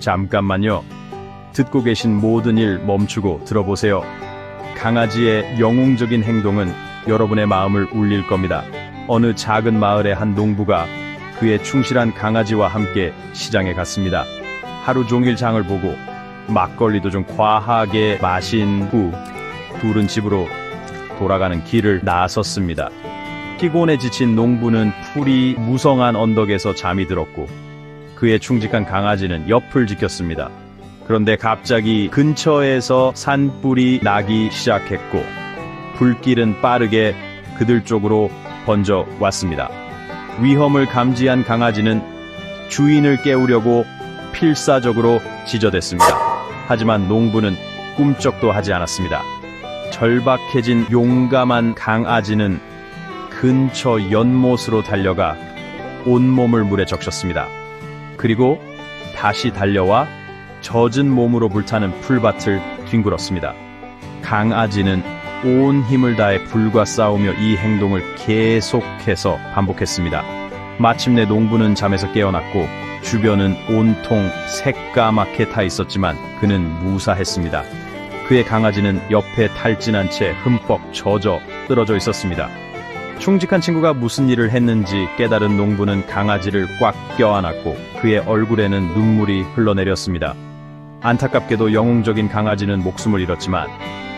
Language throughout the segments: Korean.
잠깐만요. 듣고 계신 모든 일 멈추고 들어보세요. 강아지의 영웅적인 행동은 여러분의 마음을 울릴 겁니다. 어느 작은 마을의 한 농부가 그의 충실한 강아지와 함께 시장에 갔습니다. 하루 종일 장을 보고 막걸리도 좀 과하게 마신 후 둘은 집으로 돌아가는 길을 나섰습니다. 피곤에 지친 농부는 풀이 무성한 언덕에서 잠이 들었고 그의 충직한 강아지는 옆을 지켰습니다. 그런데 갑자기 근처에서 산불이 나기 시작했고 불길은 빠르게 그들 쪽으로 번져 왔습니다. 위험을 감지한 강아지는 주인을 깨우려고 필사적으로 지저댔습니다. 하지만 농부는 꿈쩍도 하지 않았습니다. 절박해진 용감한 강아지는 근처 연못으로 달려가 온몸을 물에 적셨습니다. 그리고 다시 달려와 젖은 몸으로 불타는 풀밭을 뒹굴었습니다. 강아지는 온 힘을 다해 불과 싸우며 이 행동을 계속해서 반복했습니다. 마침내 농부는 잠에서 깨어났고 주변은 온통 새까맣게 타 있었지만 그는 무사했습니다. 그의 강아지는 옆에 탈진한 채 흠뻑 젖어 쓰러져 있었습니다. 충직한 친구가 무슨 일을 했는지 깨달은 농부는 강아지를 꽉 껴안았고 그의 얼굴에는 눈물이 흘러내렸습니다. 안타깝게도 영웅적인 강아지는 목숨을 잃었지만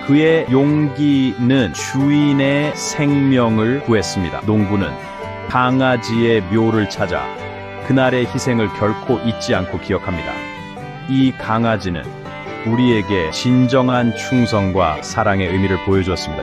그의 용기는 주인의 생명을 구했습니다. 농부는 강아지의 묘를 찾아 그날의 희생을 결코 잊지 않고 기억합니다. 이 강아지는 우리에게 진정한 충성과 사랑의 의미를 보여주었습니다.